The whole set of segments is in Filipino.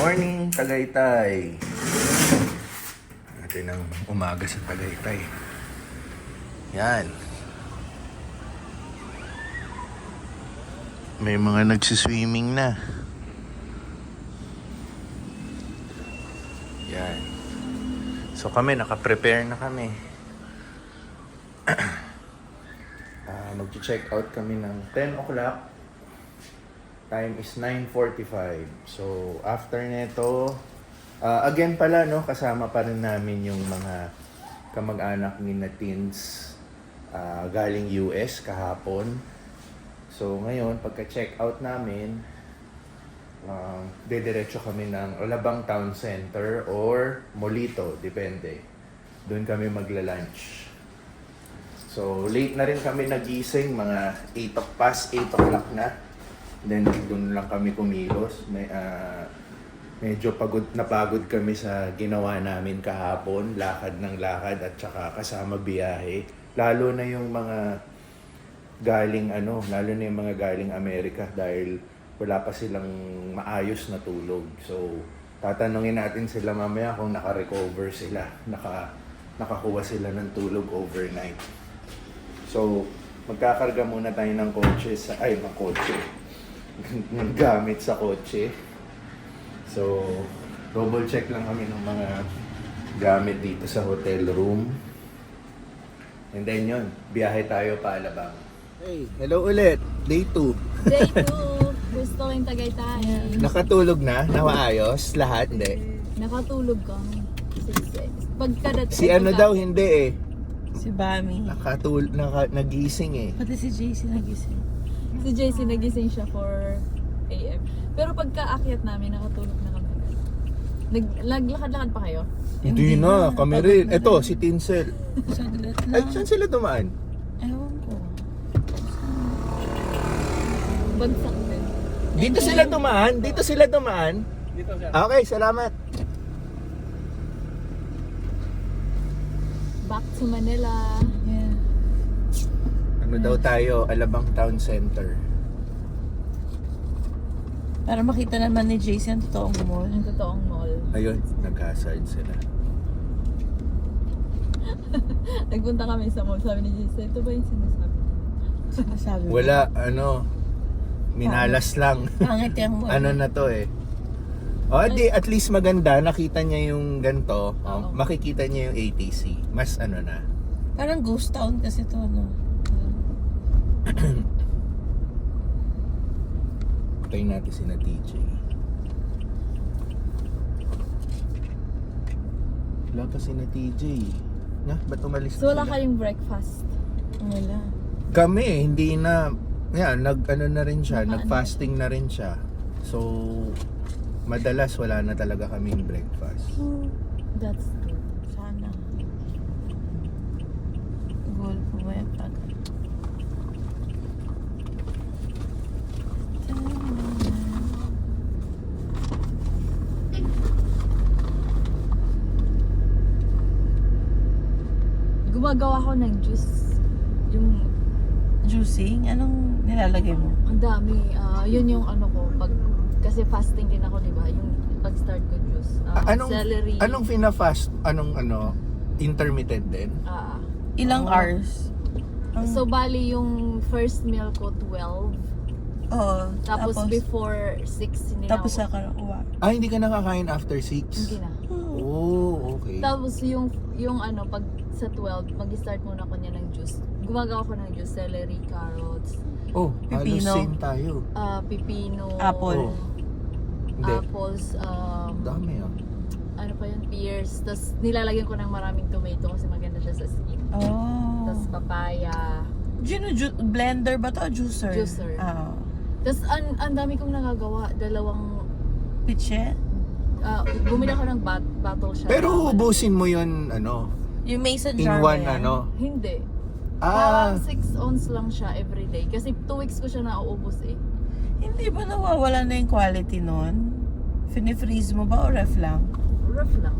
morning, Tagaytay. Natin ang umaga sa Tagaytay. Yan. May mga nagsiswimming na. Yan. So kami, nakaprepare na kami. Ah, Mag-check out kami ng 10 o'clock. Time is 9.45. So, after nito, ah, again pala, no, kasama pa rin namin yung mga kamag-anak ni na teens ah, galing US kahapon. So, ngayon, pagka-check out namin, um, dediretso kami ng Alabang Town Center or Molito, depende. Doon kami magla-lunch. So, late na rin kami nagising, mga 8 of past 8 o'clock na. Then, doon lang kami kumilos. May, ah, medyo pagod na pagod kami sa ginawa namin kahapon. Lakad ng lakad at saka kasama biyahe. Lalo na yung mga galing ano, lalo na yung mga galing Amerika dahil wala pa silang maayos na tulog. So, tatanungin natin sila mamaya kung naka-recover sila, naka, nakakuha sila ng tulog overnight. So, magkakarga muna tayo ng kotse sa, ay, ng kotse. ng gamit sa kotse. So, double check lang kami ng mga gamit dito sa hotel room. And then yun, biyahe tayo pa Alabang. Hey, hello ulit. Day 2. Day 2, gusto ko yung Tagaytay. Nakatulog na? Nakaayos? Lahat? Hindi. Nakatulog kami. Six, Pagkadat, Si ano daw hindi eh. Si Bami. Nakatul naka, nagising eh. Pati si JC nagising. Si JC nagising siya for. Pero pagka-akyat namin, nakatulog na kami. Nag, naglakad-lakad pa kayo? Hindi na, kami rin. Ito, si Tinsel. Saglit Ay, lang. saan sila dumaan? Ewan ko. Bagsak din. Dito sila dumaan? Dito sila dumaan? Dito Okay, salamat. Back to Manila. Yeah. Ano daw tayo? Alabang Town Center. Para makita naman ni JC ang totoong mall. Ang totoong mall. Ayun, nag-hazard sila. Nagpunta kami sa mall. Sabi ni JC, ito ba yung sinasabi? Sinasabi mo. Wala, ano, minalas lang. Pangit yung mall. ano na to eh. O, di, at least maganda. Nakita niya yung ganto. Oo. Oh, makikita niya yung ATC. Mas ano na. Parang ghost town kasi to, no? Try natin si na TJ. Wala pa si na TJ. Na, ba't umalis So na wala sila? kayong breakfast? Wala. Kami, hindi na, yan, nag, ano na rin siya, Naka- nag-fasting na rin siya. So, madalas wala na talaga kaming breakfast. That's true. Sana. Goal po ba yung pag... Gumagawa ko ng juice. Yung Juicing? Anong nilalagay mo? Ang dami. ah yun yung ano ko. Pag, kasi fasting din ako, di ba? Yung pag-start ko juice. Ah, Ah, anong, celery. anong fina-fast? Anong ano? Intermittent din? Ah. Ilang Oh. hours? Ang- so, bali yung first meal ko 12. Oo. Tapos, before 6, hindi Tapos na sa ako. uwa. Ah, hindi ka nakakain after 6? Hindi na. Oh, okay. Tapos yung, yung ano, pag sa 12, mag-start muna ko niya ng juice. Gumagawa ko ng juice. Celery, carrots, Oh, halos Pipino. same tayo. ah pipino, Apple. Oh. Hindi. apples, um, Dami ah. ano pa yun, pears. Tapos nilalagyan ko ng maraming tomato kasi maganda siya sa skin. Oh. Tapos papaya. Gino, ju- blender ba to juicer? Juicer. Ah. Tapos ang ang dami kong nagagawa. Dalawang, Pitche? Ah, bumili ako ng bat, bottle shot. Pero ubusin mo yun, ano, Yung mason in jar one, ba yan? ano. Hindi. Ah, Parang 6 ounce lang siya everyday. Kasi 2 weeks ko siya nauubos eh. Hindi ba nawawala na yung quality nun? Fini-freeze mo ba o ref lang? Rough lang.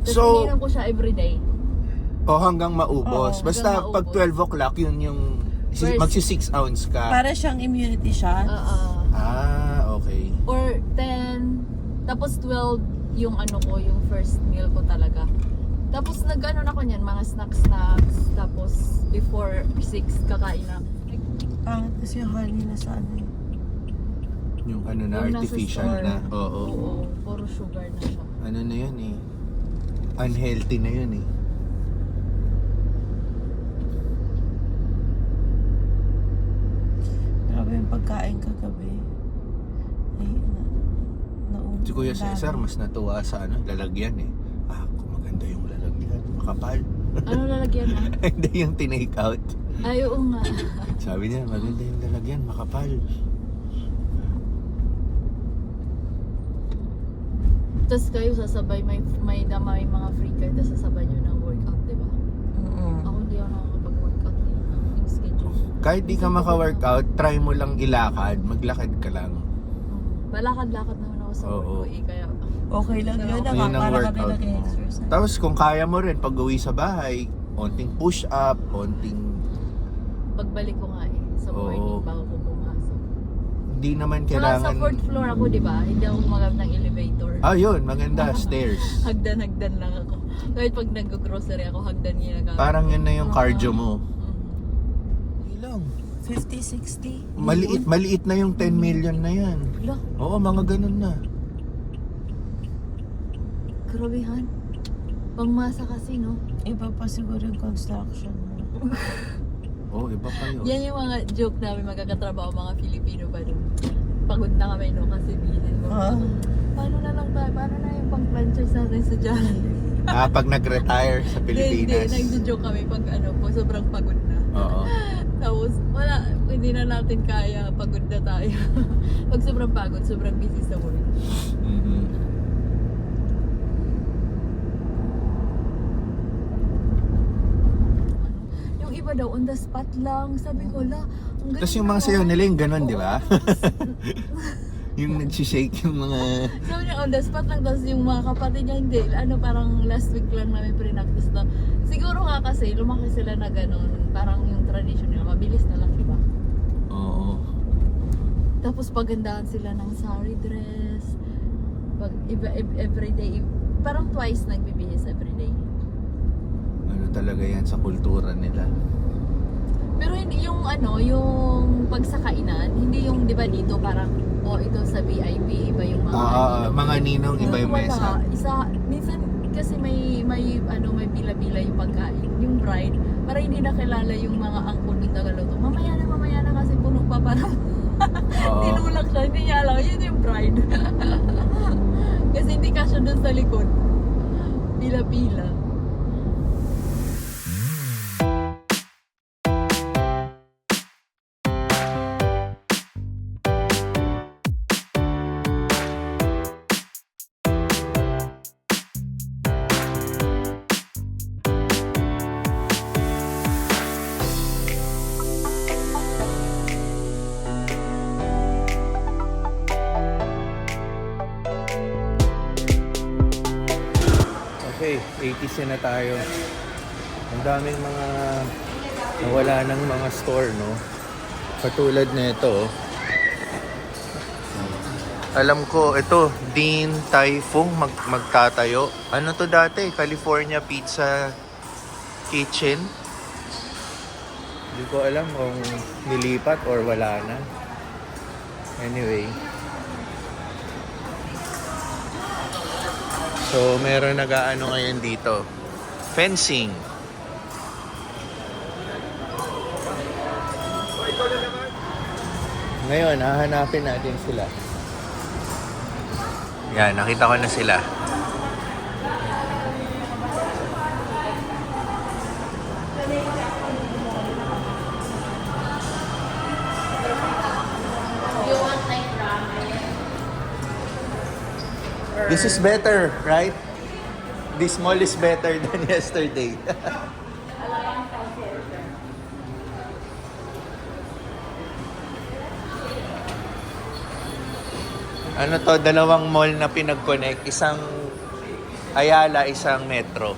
Tapos So- ininom ko siya everyday. o hanggang maubos. Oo, Basta hanggang pag maubos. 12 o'clock, yun yung, First- magsi 6 ounce ka. Para siyang immunity shot? Ah, ah. Tapos 12 yung ano ko, yung first meal ko talaga. Tapos nag-ano na ko niyan, mga snacks-snacks. Tapos before 6 kakain na. Pangit kasi yung honey na sa ano eh. Yung ano na, Yung nasa artificial store. na. Oo. Oo, puro sugar na siya. Ano na yun eh. Unhealthy na yun eh. Grabe yung pagkain kagabi. Na, Si Kuya dami. Cesar mas natuwa sa ano, lalagyan eh. Ah, kung maganda yung lalagyan. Makapal. Ano lalagyan mo? Hindi yung tinake out. Ay, oo nga. Sabi niya, maganda yung lalagyan, makapal. Tapos kayo sasabay, may, may dama, may mga free kayo, tapos sasabay nyo ng workout, di ba? Mm-mm. Ako hindi ako nakakapag-workout. Yung schedule. Kahit di ka maka-workout, try mo lang ilakad. Maglakad ka lang. Mm. Balakad-lakad naman ako sa Oo. ko eh, kaya Okay lang yun. Yun Yun ang para kami workout mo. nag-exercise. Tapos kung kaya mo rin pag uwi sa bahay, onting push up, onting pagbalik ko nga eh, sa Oo. morning bago ko pumasok. hindi naman Saka kailangan sa fourth floor ako, di ba? Hindi ako gumagamit ng elevator. Ah, yun, maganda, stairs. Hagdan-hagdan lang ako. Kahit pag nag-grocery ako, hagdan ginagamit. Parang yun na yung cardio mo. Mm. Ilang? 50, 60. Maliit, maliit na yung 10 million na yan. Wala, Oo, mga ganun na. grabehan. Pangmasa kasi, no? Iba pa siguro yung construction mo. Oo, iba pa yun. Yan yung mga joke namin magkakatrabaho mga Filipino pa dun. Pagod na kami, no? Kasi bihin mo. Ah. Paano na lang tayo? Paano na yung pang-franchise natin sa Jollibee? Ah, pag nag-retire sa Pilipinas. Hindi, hindi. Nagjo-joke kami pag ano po, sobrang pagod na. Oo. Tapos, wala, hindi na natin kaya, pagod na tayo. pag sobrang pagod, sobrang busy sa work. Mhm. Yung iba daw, on the spot lang. Sabi ko, la, ang galing Tapos yung mga naman." sayo nila yung ganun, di ba? yung nagsishake yung mga... Sabi niya, on the spot lang. Tapos yung mga kapatid niya, hindi. Ano, parang last week lang namin pre-practice na. Siguro nga kasi, lumaki sila na ganun. Parang yung tradition nila, mabilis na lang, di ba? Oo. Tapos pagandahan sila ng sari dress. Pag iba ev- everyday, parang twice nagbibihis everyday. Ano talaga yan sa kultura nila. Pero hindi yung ano, yung pagsakainan, hindi yung 'di ba dito parang oh ito sa VIP iba yung mga Ah, mga ninong iba yung Wala. mesa. Isa minsan kasi may may ano may pila-pila yung pagkain. Yung bride, para hindi nakilala yung mga angkol ng Tagaluto. Mamaya na mamaya na kasi puno pa parang Oo. tinulak siya. Hindi niya alam, yun yung bride. kasi hindi kasya dun sa likod. Pila-pila. Okay, 80s na tayo. Ang daming mga nawala ng mga store, no? Katulad nito. Alam ko, ito, Dean Fung mag magtatayo. Ano to dati? California Pizza Kitchen? Hindi ko alam kung nilipat or wala na. Anyway. So, meron nag-ano ngayon dito. Fencing. Ngayon, hahanapin natin sila. Yan, nakita ko na sila. This is better, right? This mall is better than yesterday. ano to, dalawang mall na pinag-connect. Isang Ayala, isang Metro.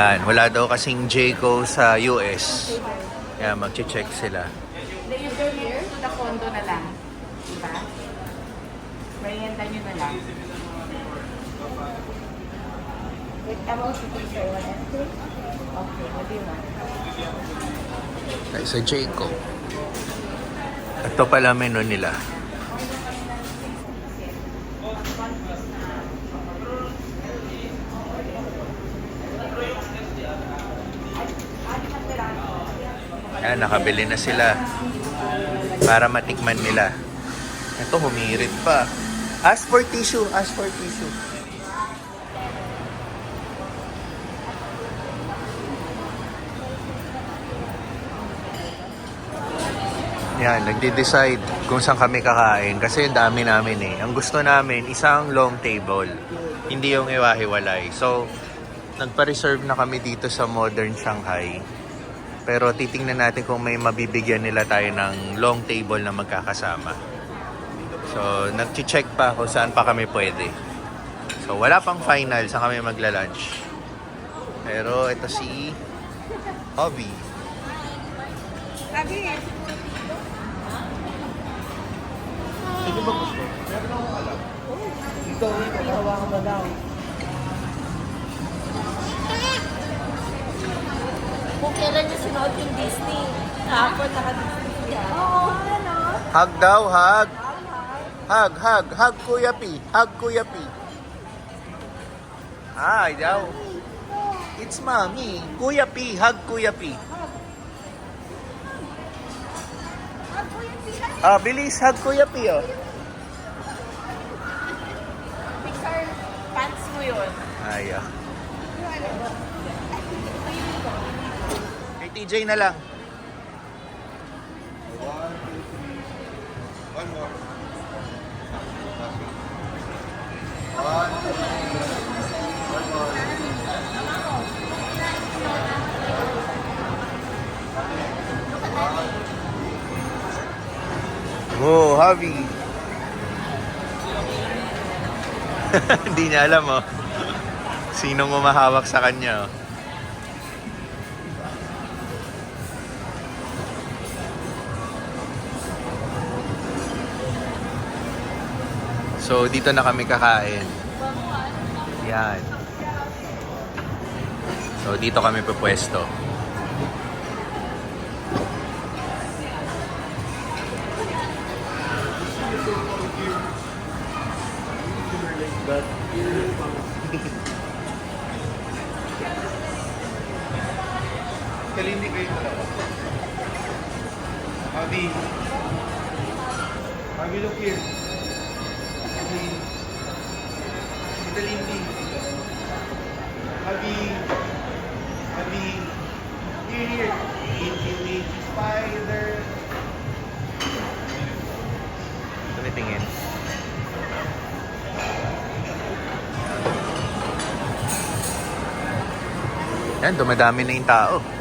Wala daw kasing Jayco sa US. Kaya magche-check sila. You go here to the condo na lang. Diba? Merienda nyo na lang. Wait, about the picture, one and two? Okay, what do you want? Ay, sa Jayco. Ito pala menu nila. Ayan, nakabili na sila. Para matikman nila. Ito, humirit pa. Ask for tissue. Ask for tissue. Yan, nagde-decide kung saan kami kakain kasi dami namin eh. Ang gusto namin, isang long table. Hindi yung iwahiwalay. So, nagpa-reserve na kami dito sa Modern Shanghai. Pero titingnan natin kung may mabibigyan nila tayo ng long table na magkakasama. So, nag-check pa kung saan pa kami pwede. So, wala pang final sa kami magla-lunch. Pero ito si Hobby. Sabi, Sige ba gusto? Dito, dito. hawakan mo daw. Sinuot yung Disney, kahapon naka-Disney siya. Oo, ano? Hug daw, hug. Hug, hug, hug Kuya P. Hug Kuya P. Hi daw. It's mommy. Kuya P, hug Kuya P. Ah, bilis, hug Kuya P, oh. Pixar pants mo yun. Ay, ah. Kay TJ na lang. Oh, Javi. Hindi niya alam, oh. Sinong umahawak sa kanya, oh. So, dito na kami kakain. Yan. So, dito kami pupwesto. Kalindi kayo talaga. Abi. Abi, look here. Yan, dumadami na yung tao.